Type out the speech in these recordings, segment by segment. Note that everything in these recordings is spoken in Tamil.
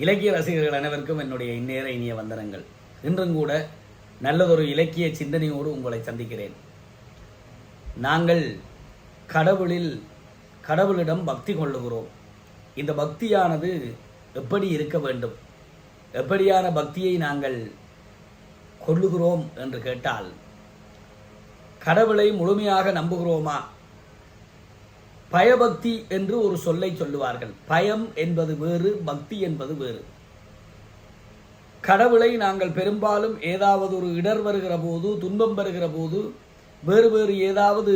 இலக்கிய ரசிகர்கள் அனைவருக்கும் என்னுடைய இந்நேர இனிய வந்தனங்கள். இன்றும் கூட நல்லதொரு இலக்கிய சிந்தனையோடு உங்களை சந்திக்கிறேன். நாங்கள் கடவுளில் கடவுளிடம் பக்தி கொள்ளுகிறோம். இந்த பக்தியானது எப்படி இருக்க வேண்டும்? எப்படியான பக்தியை நாங்கள் கொள்ளுகிறோம் என்று கேட்டால் கடவுளை முழுமையாக நம்புகிறோமா? பயபக்தி என்று ஒரு சொல்லை சொல்லுவார்கள். பயம் என்பது வேறு பக்தி என்பது வேறு. கடவுளை நாங்கள் பெரும்பாலும் ஏதாவது ஒரு இடர் வருகிற போது துன்பம் வருகிற போது வேறு வேறு ஏதாவது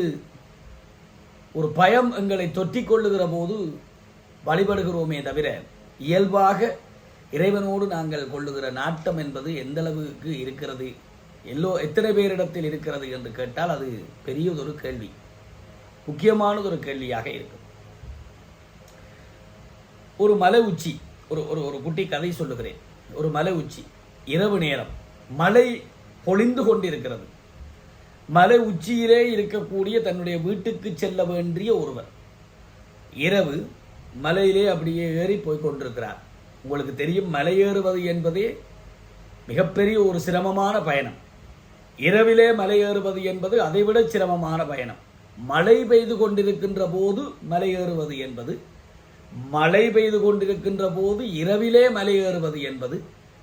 ஒரு பயம் எங்களை தொற்றிக் கொள்ளுகிற போது வழிபடுகிறோமே தவிர இயல்பாக இறைவனோடு நாங்கள் கொள்ளுகிற நாட்டம் என்பது எந்த அளவுக்கு இருக்கிறது? எல்லோ எத்தனை பேரிடத்தில் இருக்கிறது என்று கேட்டால் அது பெரியதொரு கேள்வி. முக்கியமானது ஒரு கேள்வியாக இருக்கும் ஒரு மலை உச்சி ஒரு ஒரு ஒரு குட்டி கதை சொல்லுகிறேன். ஒரு மலை உச்சி இரவு நேரம் மலை பொழிந்து கொண்டிருக்கிறது. மலை உச்சியிலே இருக்கக்கூடிய தன்னுடைய வீட்டுக்கு செல்ல வேண்டிய ஒருவர். இரவு மலையிலே அப்படியே ஏறி போய் கொண்டிருக்கிறார். உங்களுக்கு தெரியும் மலை ஏறுவது என்பதே மிகப்பெரிய ஒரு சிரமமான பயணம். இரவிலே மலை ஏறுவது என்பது அதைவிட சிரமமான பயணம். மழை பெய்து கொண்டிருக்கின்ற போது மலை ஏறுவது என்பது மழை பெய்து கொண்டிருக்கின்ற போது இரவிலே மலை ஏறுவது என்பது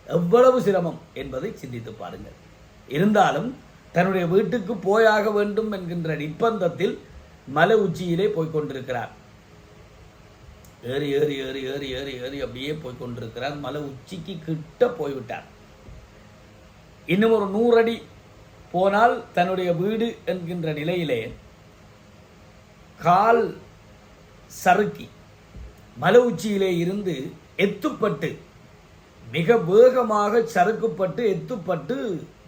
எவ்வளவு சிரமம் என்பதை சிந்தித்து பாருங்கள். இருந்தாலும் தன்னுடைய வீட்டுக்கு போயாக வேண்டும் என்கின்ற நிப்பந்தத்தில் மலை உச்சியிலே போய்கொண்டிருக்கிறார் ஏறி ஏறி ஏறி ஏறி ஏறி ஏறி அப்படியே போய் கொண்டிருக்கிறார். மலை உச்சிக்கு கிட்ட போய்விட்டார். இன்னும் ஒரு நூறு அடி போனால் தன்னுடைய வீடு என்கின்ற நிலையிலே கால் சறுக்கி மலை உச்சியிலே இருந்து எத்துப்பட்டு மிக வேகமாக சறுக்குப்பட்டு எத்துப்பட்டு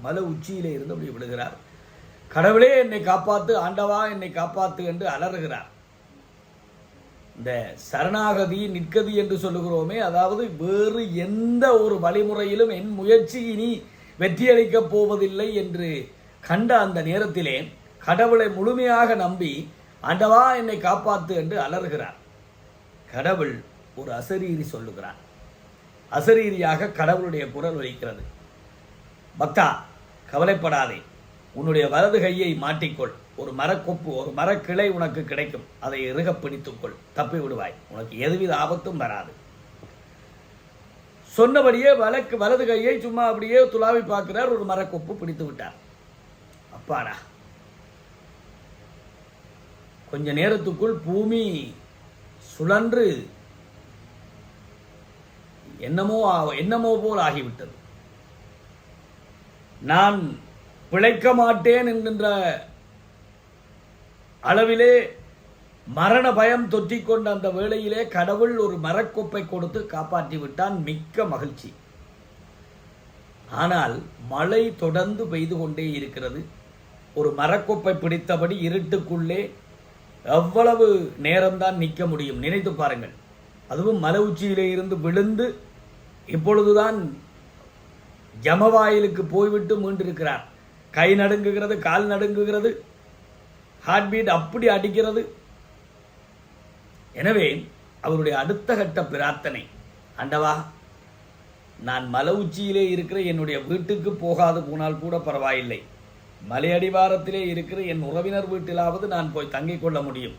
மல உச்சியிலே இருந்து அப்படி விடுகிறார் கடவுளே என்னை காப்பாத்து ஆண்டவா என்னை காப்பாத்து என்று அலறுகிறார். இந்த சரணாகதி நிற்கதி என்று சொல்லுகிறோமே அதாவது வேறு எந்த ஒரு வழிமுறையிலும் என் முயற்சி இனி வெற்றியளிக்கப் போவதில்லை என்று கண்ட அந்த நேரத்திலே கடவுளை முழுமையாக நம்பி ஆண்டவா என்னை காப்பாத்து என்று அலறுகிறார். கடவுள் ஒரு அசரீரி சொல்லுகிறார். அசரீரியாக கடவுளுடைய குரல் ஒலிக்கிறது. பக்தா கவலைப்படாதே. உன்னுடைய வலது கையை மாட்டிக்கொள். ஒரு மரக்கொப்பு ஒரு மரக்கிளை உனக்கு கிடைக்கும். அதை இறுக பிடித்துக்கொள் தப்பி விடுவாய். உனக்கு எதுவித ஆபத்தும் வராது. சொன்னபடியே வலக்கு வலது கையை சும்மா அப்படியே துளாவி பார்க்கிறார். ஒரு மரக்கொப்பு பிடித்து விட்டார். அப்பாடா. கொஞ்ச நேரத்துக்குள் பூமி சுழன்று என்னமோ ஆ- என்னமோ போல் ஆகிவிட்டது. நான் பிழைக்க மாட்டேன் என்கின்ற அளவிலே மரண பயம் தொற்றிக்கொண்ட அந்த வேளையிலே கடவுள் ஒரு மரக்கொப்பை கொடுத்து காப்பாற்றி விட்டான். மிக்க மகிழ்ச்சி. ஆனால் மழை தொடர்ந்து பெய்து கொண்டே இருக்கிறது. ஒரு மரக்கொப்பை பிடித்தபடி இருட்டுக்குள்ளே எவ்வளவு நேரம்தான் நிற்க முடியும்? நினைத்து பாருங்கள். அதுவும் மலை உச்சியிலே இருந்து விழுந்து இப்பொழுதுதான் ஜமவாயிலுக்கு போய்விட்டு மீண்டிருக்கிறார். கை நடுங்குகிறது கால் நடுங்குகிறது ஹார்ட் பீட் அப்படி அடிக்கிறது. எனவே அவருடைய அடுத்த கட்ட பிரார்த்தனை அண்டவா நான் மல உச்சியிலே இருக்கிற என்னுடைய வீட்டுக்கு போகாது போனால் கூட பரவாயில்லை. மலையடிவாரத்திலே இருக்கிற என் உறவினர் வீட்டிலாவது நான் போய் தங்கிக் கொள்ள முடியும்.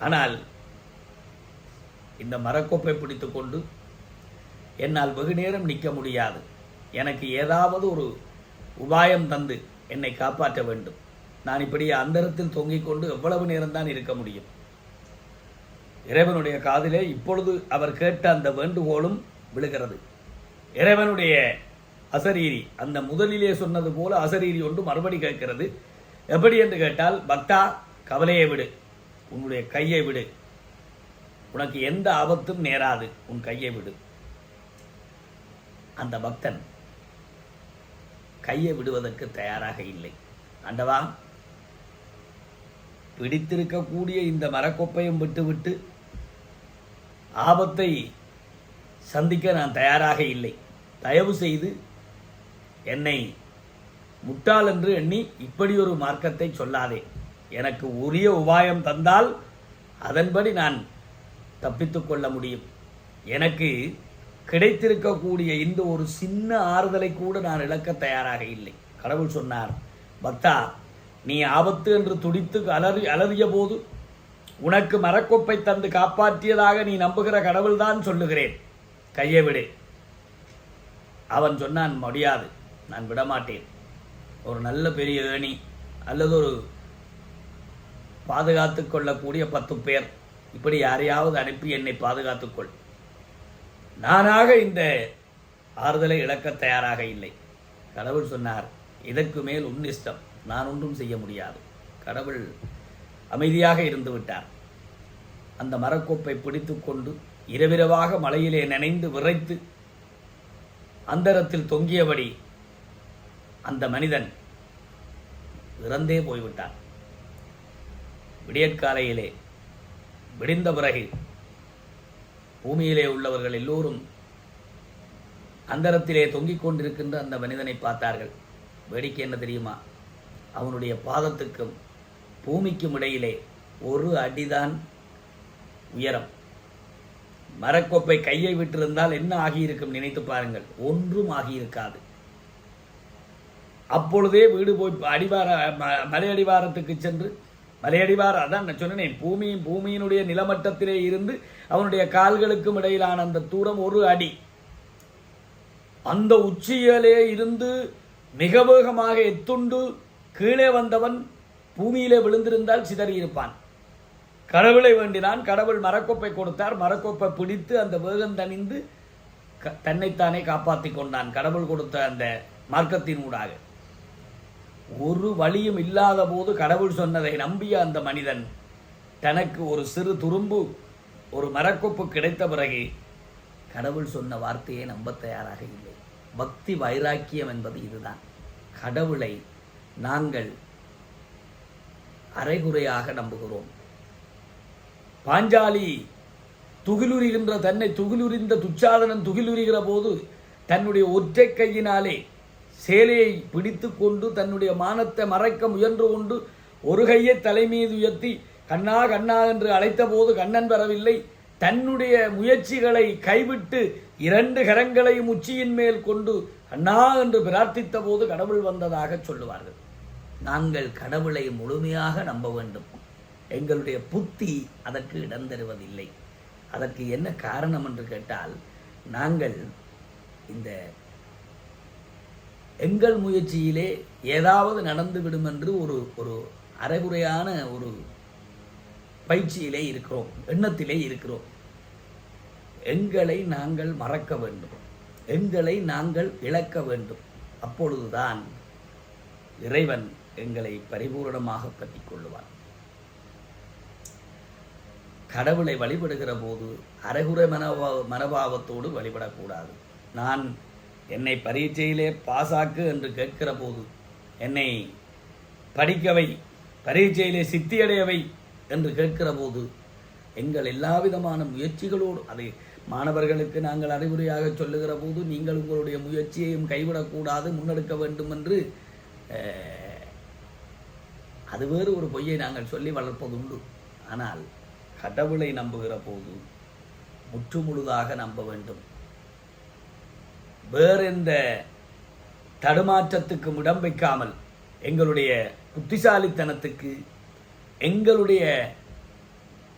ஆனால் இந்த மரக்கோப்பை பிடித்துக்கொண்டு என்னால் வெகு நேரம் நிற்க முடியாது. எனக்கு ஏதாவது ஒரு உபாயம் தந்து என்னை காப்பாற்ற வேண்டும். நான் இப்படி அந்தரத்தில் தொங்கிக் கொண்டு எவ்வளவு நேரம்தான் இருக்க முடியும். இறைவனுடைய காதிலே இப்பொழுது அவர் கேட்ட அந்த வேண்டுகோளும் விழுகிறது. இறைவனுடைய அசரீரி. அந்த முதலிலே சொன்னது போல அசரீரி ஒன்று மறுபடி கேட்கிறது. எப்படி என்று கேட்டால் பக்தா கவலையை விடு. உன்னுடைய கையை விடு. உனக்கு எந்த ஆபத்தும் நேராது. உன் கையை விடு. அந்த பக்தன் கையை விடுவதற்கு தயாராக இல்லை. ஆண்டவா பிடித்திருக்கக்கூடிய இந்த மரக்கொப்பையும் விட்டுவிட்டு ஆபத்தை சந்திக்க நான் தயாராக இல்லை. தயவு செய்து என்னை முட்டாள் என்று எண்ணி இப்படி ஒரு மார்க்கத்தை சொல்லாதே. எனக்கு உரிய உபாயம் தந்தால் அதன்படி நான் தப்பித்து கொள்ள முடியும். எனக்கு கிடைத்திருக்கக்கூடிய இந்த ஒரு சின்ன ஆறுதலை கூட நான் இழக்க தயாராக இல்லை. கடவுள் சொன்னார் பக்தா நீ ஆபத்து என்று துடித்து அலறி அலறிய போது உனக்கு மரக்கொப்பை தந்து காப்பாற்றியதாக நீ நம்புகிற கடவுள்தான் சொல்லுகிறேன். கையை விடு. அவன் சொன்னான் முடியாது. நான் விடமாட்டேன். ஒரு நல்ல பெரிய ஏணி அல்லது ஒரு பாதுகாத்து கொள்ளக்கூடிய பத்து பேர். இப்படி யாரையாவது அனுப்பி என்னை பாதுகாத்துக்கொள் நானாக இந்த ஆறுதலை இழக்க தயாராக இல்லை. கடவுள் சொன்னார் இதற்கு மேல் உன்னிஷ்டம் நான் ஒன்றும் செய்ய முடியாது. கடவுள் அமைதியாக இருந்து விட்டார். அந்த மரக்கோப்பை பிடித்து கொண்டு இரவிரவாக மலையிலே நினைந்து விரைத்து அந்தரத்தில் தொங்கியபடி அந்த மனிதன் இறந்தே போய்விட்டான். விடியற்காலையிலே விடிந்த பிறகு பூமியிலே உள்ளவர்கள் எல்லோரும் அந்தரத்திலே தொங்கிக் கொண்டிருக்கின்ற அந்த மனிதனை பார்த்தார்கள். வேடிக்கை என்ன தெரியுமா? அவனுடைய பாதத்துக்கும் பூமிக்கும் இடையிலே ஒரு அடிதான் உயரம். மரக்கொப்பை கையை விட்டிருந்தால் என்ன ஆகியிருக்கும் நினைத்து பாருங்கள். ஒன்றும் ஆகியிருக்காது. அப்பொழுதே வீடு போய் அடிவார ம- சென்று மலை அதான் நான் சொன்னேன் பூமியின் பூமியினுடைய நிலமட்டத்திலே இருந்து அவனுடைய கால்களுக்கும் இடையிலான அந்த தூரம் ஒரு அடி. அந்த உச்சியிலே இருந்து மிக வேகமாக எத்துண்டு கீழே வந்தவன் பூமியிலே விழுந்திருந்தால் சிதறியிருப்பான் கடவுளை வேண்டினான் கடவுள் மரக்கோப்பை கொடுத்தார் மரக்கோப்பை பிடித்து அந்த வேகம் தணிந்து தன்னைத்தானே காப்பாற்றி கொண்டான். கடவுள் கொடுத்த அந்த மார்க்கத்தின் ஊடாக. ஒரு வழியும் இல்லாத போது கடவுள் சொன்னதை நம்பிய அந்த மனிதன் தனக்கு ஒரு சிறு துரும்பு ஒரு மரக்கொப்பு கிடைத்த பிறகு கடவுள் சொன்ன வார்த்தையை நம்ப தயாராக இல்லை. பக்தி வைராக்கியம் என்பது இதுதான். கடவுளை நாங்கள் அரைகுறையாக நம்புகிறோம். பாஞ்சாலி துகிலுரிகின்ற தன்னை துகிலுரிந்த துச்சாதனன் துகிலுரிகிற போது தன்னுடைய ஒற்றை கையினாலே சேலையை பிடித்து கொண்டு தன்னுடைய மானத்தை மறைக்க முயன்று கொண்டு ஒரு கையை தலைமீது உயர்த்தி கண்ணா கண்ணா என்று அழைத்தபோது கண்ணன் வரவில்லை. தன்னுடைய முயற்சிகளை கைவிட்டு இரண்டு கரங்களையும் உச்சியின் மேல் கொண்டு அண்ணா என்று பிரார்த்தித்த போது கடவுள் வந்ததாக சொல்லுவார்கள். நாங்கள் கடவுளை முழுமையாக நம்ப வேண்டும். எங்களுடைய புத்தி அதற்கு இடம் தருவதில்லை. அதற்கு என்ன காரணம் என்று கேட்டால் நாங்கள் இந்த எங்கள் முயற்சியிலே ஏதாவது நடந்துவிடும் என்று ஒரு ஒரு அரைகுறையான ஒரு பயிற்சியிலே இருக்கிறோம் எண்ணத்திலே இருக்கிறோம். எங்களை நாங்கள் மறக்க வேண்டும். எங்களை நாங்கள் இழக்க வேண்டும். அப்பொழுதுதான் இறைவன் எங்களை பரிபூரணமாக கட்டிக் கொள்ளுவான் கடவுளை வழிபடுகிற போது அரைகுறை மனோபா மனோபாவத்தோடு வழிபடக்கூடாது. நான் என்னை பரீட்சையிலே பாசாக்கு என்று கேட்கிற போது என்னை படிக்கவை பரீட்சையிலே சித்தியடையவை என்று கேட்கிற போது எங்கள் எல்லா விதமான முயற்சிகளோடு அதை மாணவர்களுக்கு நாங்கள் அறிவுரையாக சொல்லுகிற போது நீங்கள் உங்களுடைய முயற்சியையும் கைவிடக்கூடாது முன்னெடுக்க வேண்டும் என்று அது வேறு ஒரு பொய்யை நாங்கள் சொல்லி வளர்ப்பதுண்டு. ஆனால் கடவுளை நம்புகிற போது முற்று முழுதாக நம்ப வேண்டும். வேறு எந்த தடுமாற்றத்துக்கு இடம் வைக்காமல் எங்களுடைய புத்திசாலித்தனத்துக்கு எங்களுடைய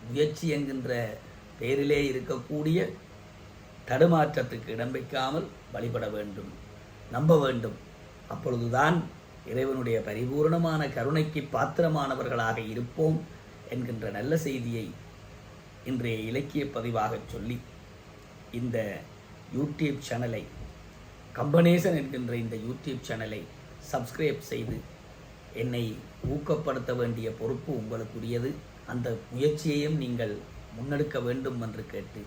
முயற்சி என்கின்ற பெயரிலே இருக்கக்கூடிய தடுமாற்றத்துக்கு இடம் வைக்காமல் வழிபட வேண்டும் நம்ப வேண்டும். அப்பொழுதுதான் இறைவனுடைய பரிபூரணமான கருணைக்கு பாத்திரமானவர்களாக இருப்போம் என்கின்ற நல்ல செய்தியை இன்றைய இலக்கிய பதிவாக சொல்லி இந்த யூடியூப் சேனலை கம்பனேசன் என்கின்ற இந்த யூடியூப் சேனலை சப்ஸ்கிரைப் செய்து என்னை ஊக்கப்படுத்த வேண்டிய பொறுப்பு உங்களுக்குரியது. அந்த முயற்சியையும் நீங்கள் முன்னெடுக்க வேண்டும் என்று கேட்டு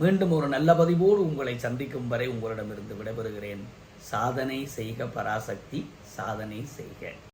மீண்டும் ஒரு நல்ல பதிவோடு உங்களை சந்திக்கும் வரை உங்களிடமிருந்து விடைபெறுகிறேன். சாதனை செய்க பராசக்தி சாதனை செய்க.